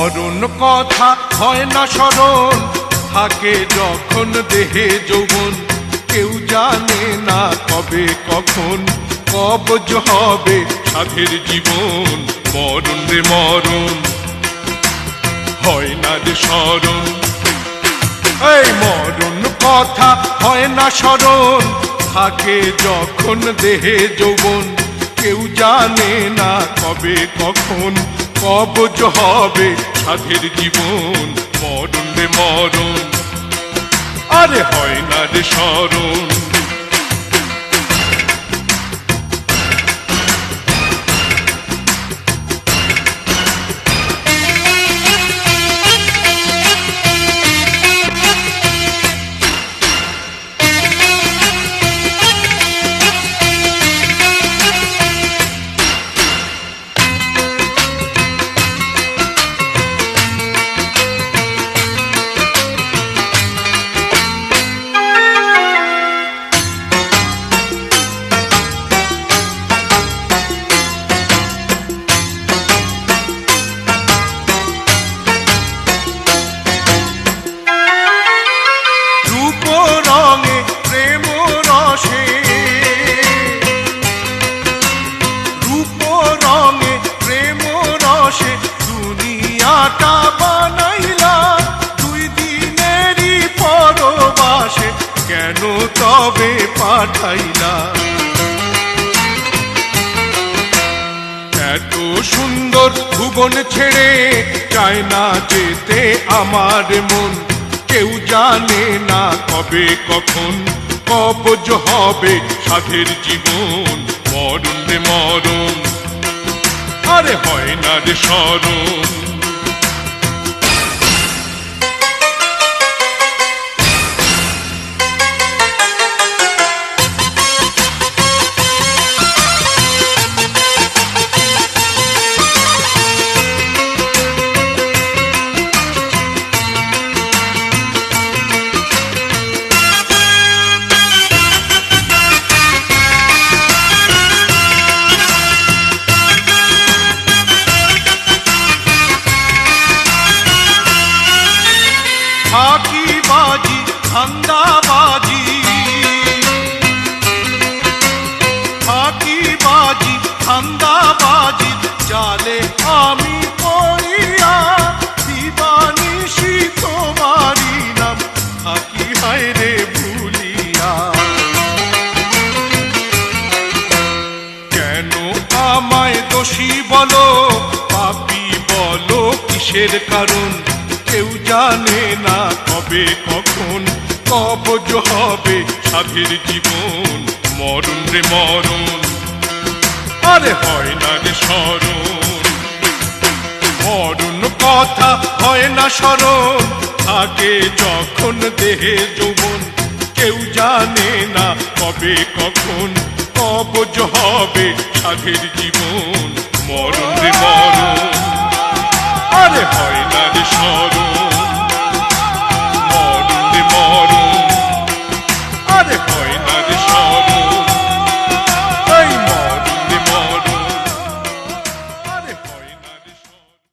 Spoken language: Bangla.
মরণ কথা হয় না স্মরণ। থাকে যখন দেহে যৌবন, কেউ জানে না কবে কখন, কবজ হবে সাধের জীবন। মরণ রে মরণ, হয় না রে স্মরণ। এই মরণ কথা হয় না স্মরণ। থাকে যখন দেহে যৌবন, কেউ জানে না কবে কখন কবজ হবে সাধের জীবন মরণ রে মরণ। আরে হয় না রে স্মরণ। পাঠাইলা। এত সুন্দর ভুবন ছেড়ে চায় না যেতে আমার মন। কেউ জানে না কবে কখন কবজ হবে সাধের জীবন। মরণ রে মরণ আরে হয় না রে স্মরণ। ধান্দাবাজি ফাঁকি বাজি ধান্দাবাজি জালে আমি পড়িয়া দিবানিশি তোমারি নাম। থাকি হায় রে ভুলিয়া। কেন আমায় দোষী বলো? পাপি বলো, কিসের কারণ? কেউ জানে না কবে, কখন কবজ হবে সাধের জীবন। মরণ রে মরণ, আরে হয় না রে স্মরণ। মরণ কথা হয় না স্মরণ থাকে যখন দেহে যৌবন, কেউ জানে না কবে, কখন কবজ হবে সাধের জীবন। মরণ রে মরণ।